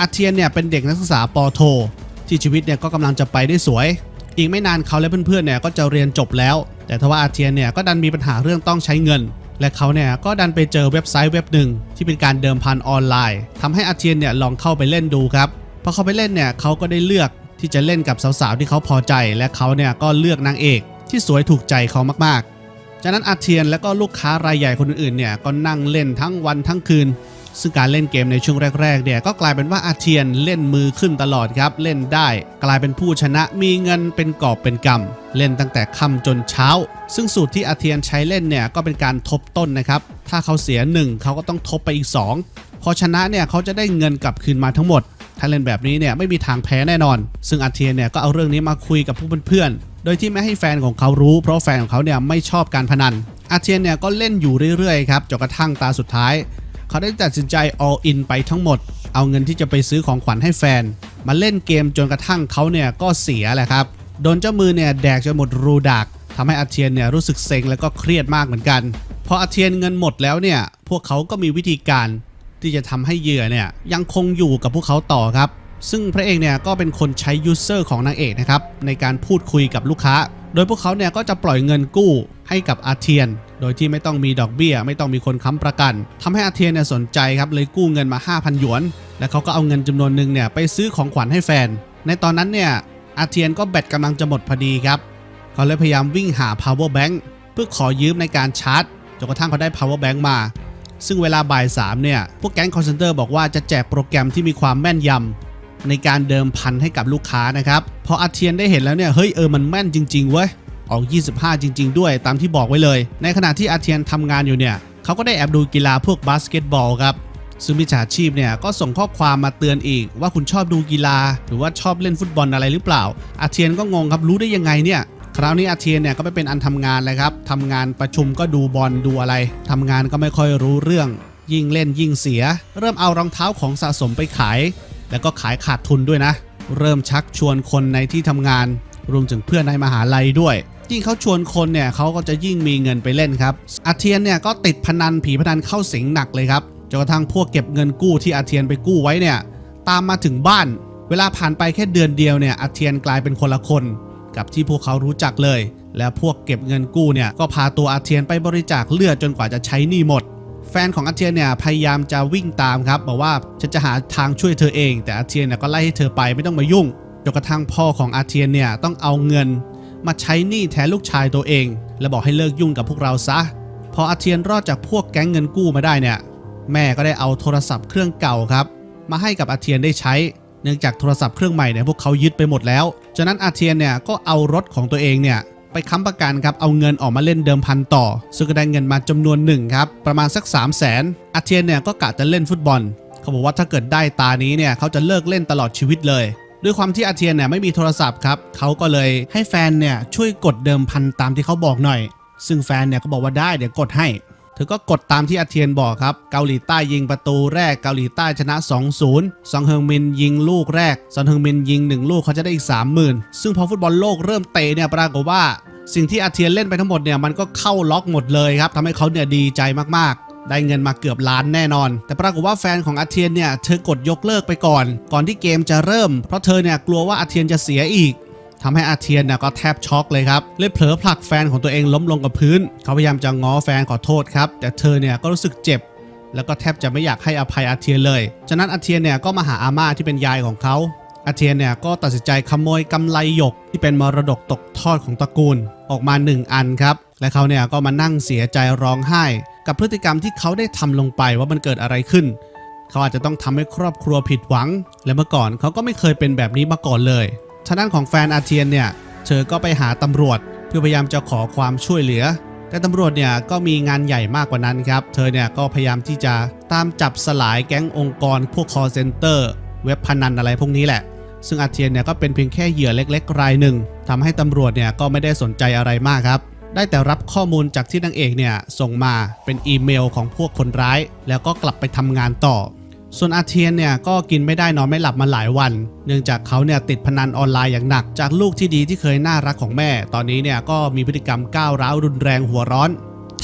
อาเทียนเนี่ยเป็นเด็กนักศึกษาปโท ที่ชีวิตเนี่ยก็กำลังจะไปได้สวย อีกไม่นานเขาและเพื่อนๆเนี่ยก็จะเรียนจบแล้ว แต่ทว่าอาเทียนเนี่ยก็ดันมีปัญหาเรื่องต้องใช้เงิน และเขาเนี่ยก็ดันไปเจอเว็บไซต์เว็บหนึ่งที่เป็นการเดิมพันออนไลน์ทำให้อาเทียนเนี่ยลองเข้าไปเล่นดูครับพอเขาไปเล่นเนี่ยเขาก็ได้เลือกที่จะเล่นกับสาวๆที่เขาพอใจ และเขาเนี่ยก็เลือกนางเอกที่สวยถูกใจเขามากๆ จากนั้นอาเทียนและก็ลูกค้ารายใหญ่คนอื่นๆเนี่ยก็นั่งเล่นทั้งวันทั้งคืน ซึ่งการเล่นเกมในช่วงแรกๆเนี่ยก็กลายเป็นว่าอาเทียนเล่นมือขึ้นตลอดครับ เล่นได้ กลายเป็นผู้ชนะมีเงินเป็นกอบเป็นกำเล่นตั้งแต่ค่ำจนเช้า ซึ่งสูตรที่อาเทียนใช้เล่นเนี่ยก็เป็นการทบต้นนะครับ ถ้าเขาเสีย 1 เขาก็ต้องทบไปอีก 2 พอชนะเนี่ยเขาจะได้เงินกลับคืนมาทั้งหมด ถ้าเล่นแบบนี้เนี่ยไม่มีทางแพ้แน่นอน ซึ่งอาเทียนเนี่ยก็เอาเรื่องนี้มาคุยกับผู้เพื่อนๆโดยที่ไม่ให้แฟนของเขารู้ เพราะแฟนของเขาเนี่ยไม่ชอบการพนันอาเทียนเนี่ยก็เล่นอยู่เรื่อยๆครับจนกระทั่งตาสุดท้าย เขาได้ตัดสินใจ all in ไปทั้งหมด เอาเงินที่จะไปซื้อของขวัญให้แฟน มาเล่นเกมจนกระทั่งเขาเนี่ยก็เสียแหละครับ โดนเจ้ามือเนี่ยแดกจนหมดรูดักทำให้อาเทียนเนี่ยรู้สึกเซ็งแล้วก็เครียดมากเหมือนกัน พออาเทียนเงินหมดแล้วเนี่ยพวกเขาก็มีวิธีการที่จะทำให้เหยื่อเนี่ยยังคงอยู่กับพวกเขาต่อครับซึ่งพระเอกเนี่ยก็เป็นคนใช้ยูเซอร์ของนางเอกนะครับในการพูดคุยกับลูกค้า โดยพวกเขาเนี่ยก็จะปล่อยเงินกู้ให้กับอาเทียน โดยที่ไม่ต้องมีดอกเบี้ย ไม่ต้องมีคนค้ำประกันทำให้อาเทียนเนี่ยสนใจครับเลยกู้เงินมา 5,000 หยวน และเขาก็เอาเงินจำนวนหนึ่งเนี่ยไปซื้อของขวัญให้แฟน ในตอนนั้นเนี่ยอาเทียนก็แบตกำลังจะหมดพอดีครับเขาเลยพยายามวิ่งหา power bank เพื่อขอยืมในการชาร์จจนกระทั่งเขาได้ power bank มา ซึ่งเวลาบ่าย3เนี่ยพวกแก๊งคอนเซนเตอร์บอกว่าจะแจกโปรแกรมที่มีความแม่นยำในการเดิมพันให้กับลูกค้านะครับพออาเทียนได้เห็นแล้วเนี่ยเฮ้ยเออมันแม่นจริงๆเว้ย ออก 25 จริง ๆ ด้วยตามที่บอกไว้เลย ในขณะที่อาเทียนทำงานอยู่เนี่ยเขาก็ได้แอบดูกีฬาพวกบาสเกตบอลครับซึ่งมิจฉาชีพเนี่ยก็ส่งข้อความมาเตือนอีก ว่าคุณชอบดูกีฬา หรือว่าชอบเล่นฟุตบอลอะไรหรือเปล่า อาเทียนก็งงครับรู้ได้ยังไงเนี่ยคราวนี้อาเทียนเนี่ยก็ไม่เป็นอันทำงานเลยครับทำงานประชุมก็ดูบอลดูอะไรทำงานก็ไม่ค่อยรู้เรื่อง ยิ่งเล่นยิ่งเสีย เริ่มเอารองเท้าของสะสมไปขาย แล้วก็ขายขาดทุนด้วยนะ เริ่มชักชวนคนในที่ทำงาน รวมถึงเพื่อนในมหาลัยด้วย ยิ่งเขาชวนคนเนี่ยเขาก็จะยิ่งมีเงินไปเล่นครับอาเทียนเนี่ยก็ติดพนันผีพนันเข้าสิงหนักเลยครับจนกระทั่งพวกเก็บเงินกู้ที่อาเทียนไปกู้ไว้เนี่ยตามมาถึงบ้าน เวลาผ่านไปแค่เดือนเดียวเนี่ยอาเทียนกลายเป็นคนละคน กับที่พวกเขารู้จักเลย และพวกเก็บเงินกู้เนี่ยก็พาตัวอาเทียนไปบริจาคเลือดจนกว่าจะใช้หนี้หมด แฟนของอาเทียนเนี่ยพยายามจะวิ่งตามครับบอกว่าฉันจะหาทางช่วยเธอเอง แต่อาเทียนเนี่ยก็ไล่ให้เธอไปไม่ต้องมายุ่งจนกระทั่งพ่อของอาเทียนเนี่ยต้องเอาเงิน มาใช้หนี้แทนลูกชายตัวเอง และบอกให้เลิกยุ่งกับพวกเราซะ พออาเทียนรอดจากพวกแก๊งเงินกู้มาได้เนี่ย แม่ก็ได้เอาโทรศัพท์เครื่องเก่าครับ มาให้กับอาเทียนได้ใช้ เนื่องจากโทรศัพท์เครื่องใหม่เนี่ยพวกเขายึดไปหมดแล้ว จากนั้นอาเทียนเนี่ยก็เอารถของตัวเองเนี่ยไปค้ำประกันครับ เอาเงินออกมาเล่นเดิมพันต่อ ซึ่งก็ได้เงินมาจำนวนหนึ่งครับ ประมาณสัก 3 0 0 0 0นอาเทียนเนี่ยก็กะจะเล่นฟุตบอล เขาบอกว่าถ้าเกิดได้ตานี้เนี่ยเขาจะเลิกเล่นตลอดชีวิตเลย ด้วยความที่อาเทียนเนี่ยไม่มีโทรศัพท์ครับเขาก็เลยให้แฟนเนี่ยช่วยกดเดิมพันตามที่เขาบอกหน่อย ซึ่งแฟนเนี่ยก็บอกว่าได้เดี๋ยวกดให้เธอก็กดตามที่อาเทียนบอกครับ เกาหลีใต้ยิงประตูแรกเกาหลีใต้ชนะ 2-0 ซองเฮิงมินยิงลูกแรก ซอนเฮิงมินยิง 1 ลูกเขาจะได้อีก 30,000 ซึ่งพอฟุตบอลโลกเริ่มเตะเนี่ยปรากฏว่า สิ่งที่อาเทียนเล่นไปทั้งหมดเนี่ยมันก็เข้าล็อกหมดเลยครับทำให้เขาเนี่ยดีใจมากๆ ได้เงินมาเกือบล้านแน่นอน แต่ปรากฏว่าแฟนของอาเทียนเนี่ยเธอกดยกเลิกไปก่อน ก่อนที่เกมจะเริ่ม เพราะเธอเนี่ยกลัวว่าอาเทียนจะเสียอีกทำให้อาเทียนเนี่ยก็แทบช็อกเลยครับ เลยเผลอผลักแฟนของตัวเองล้มลงกับพื้น เขาพยายามจะง้อแฟนขอโทษครับ แต่เธอเนี่ยก็รู้สึกเจ็บ แล้วก็แทบจะไม่อยากให้อภัยอาเทียนเลยฉะนั้นอาเทียนเนี่ยก็มาหาอาม่าที่เป็นยายของเขา อาเทียนเนี่ยก็ตัดสินใจขโมยกำไลหยกที่เป็นมรดกตกทอดของตระกูล ออกมา 1 อันครับ และเขาเนี่ยก็มานั่งเสียใจร้องไห้ กับพฤติกรรมที่เขาได้ทำลงไปว่ามันเกิดอะไรขึ้น เขาอาจจะต้องทำให้ครอบครัวผิดหวัง และเมื่อก่อนเขาก็ไม่เคยเป็นแบบนี้มาก่อนเลยทางด้านของแฟนอาเทียนเนี่ยเธอก็ไปหาตำรวจ เพื่อพยายามจะขอความช่วยเหลือ แต่ตำรวจเนี่ยก็มีงานใหญ่มากกว่านั้นครับ เธอเนี่ยก็พยายามที่จะตามจับสลายแก๊งองค์กร พวก call center เว็บพนันอะไรพวกนี้แหละ ซึ่งอาเทียนเนี่ยก็เป็นเพียงแค่เหยื่อเล็ก ๆ รายหนึ่งทำให้ตำรวจเนี่ยก็ไม่ได้สนใจอะไรมากครับ ได้แต่รับข้อมูลจากที่นางเอกเนี่ยส่งมาเป็นอีเมลของพวกคนร้าย แล้วก็กลับไปทำงานต่อ ส่วนอาเทียนเนี่ยก็กินไม่ได้นอนไม่หลับมาหลายวัน เนื่องจากเขาเนี่ยติดพนันออนไลน์อย่างหนัก จากลูกที่ดีที่เคยน่ารักของแม่ ตอนนี้เนี่ยก็มีพฤติกรรมก้าวร้าวรุนแรงหัวร้อน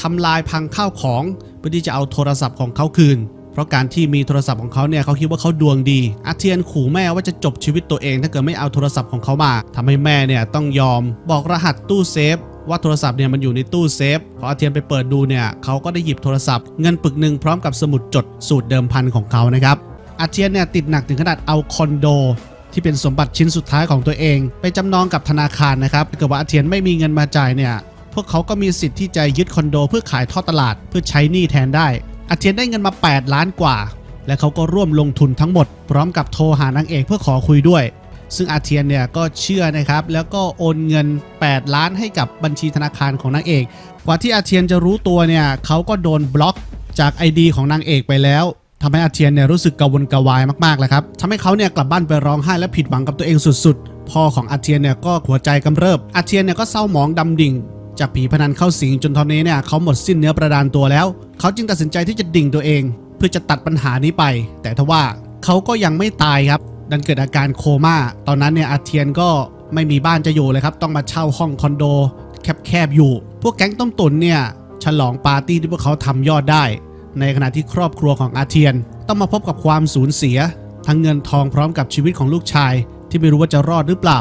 ทำลายพังข้าวของเพื่อที่จะเอาโทรศัพท์ของเขาคืน เพราะการที่มีโทรศัพท์ของเขาเนี่ยเขาคิดว่าเขาดวงดี อาเทียนขู่แม่ว่าจะจบชีวิตตัวเอง ถ้าเกิดไม่เอาโทรศัพท์ของเขามาทำให้แม่เนี่ยต้องยอม บอกรหัสตู้เซฟ ว่าโทรศัพท์เนี่ยมันอยู่ในตู้เซฟพออาเทียนไปเปิดดูเนี่ยเขาก็ได้หยิบโทรศัพท์เงินปึกหนึ่งพร้อมกับสมุดจดสูตรเดิมพันของเขานะครับอาเทียนเนี่ยติดหนักถึงขนาดเอาคอนโด ที่เป็นสมบัติชิ้นสุดท้ายของตัวเอง ไปจำนองกับธนาคารนะครับเกิดว่าอาเทียนไม่มีเงินมาจ่ายเนี่ยพวกเขาก็มีสิทธิ์ที่จะยึดคอนโด เพื่อขายทอดตลาดเพื่อใช้หนี้แทนได้อาเทียนได้เงินมา 8 ล้านกว่า และเขาก็ร่วมลงทุนทั้งหมด พร้อมกับโทรหานางเอกเพื่อขอคุยด้วย ซึ่งอาเทียนเนี่ยก็เชื่อนะครับ แล้วก็โอนเงิน 8 ล้านให้กับบัญชีธนาคารของนางเอก กว่าที่อาเทียนจะรู้ตัวเนี่ยเขาก็โดนบล็อกจาก ID ของนางเอกไปแล้วทำให้อาเทียนเนี่ยรู้สึกกังวลกระวายมากๆเลยครับทำให้เขาเนี่ยกลับบ้านไปร้องไห้และผิดหวังกับตัวเองสุดๆ พ่อของอาเทียนเนี่ยก็หัวใจกำเริบ อาเทียนเนี่ยก็เศร้าหมองดำดิ่ง จากผีพนันเข้าสิงจนตอนนี้เนี่ยเขาหมดสิ้นเนื้อประดานตัวแล้ว เขาจึงตัดสินใจที่จะดิ่งตัวเอง เพื่อจะตัดปัญหานี้ไป แต่ทว่าเขาก็ยังไม่ตายครับ ดันเกิดอาการโคม่า ตอนนั้นเนี่ยอาเทียนก็ไม่มีบ้านจะอยู่เลยครับ ต้องมาเช่าห้องคอนโดแคบๆอยู่ พวกแก๊งต้มตุ๋นเนี่ยฉลองปาร์ตี้ที่พวกเขาทำยอดได้ ในขณะที่ครอบครัวของอาเทียน ต้องมาพบกับความสูญเสีย ทั้งเงินทองพร้อมกับชีวิตของลูกชาย ที่ไม่รู้ว่าจะรอดหรือเปล่า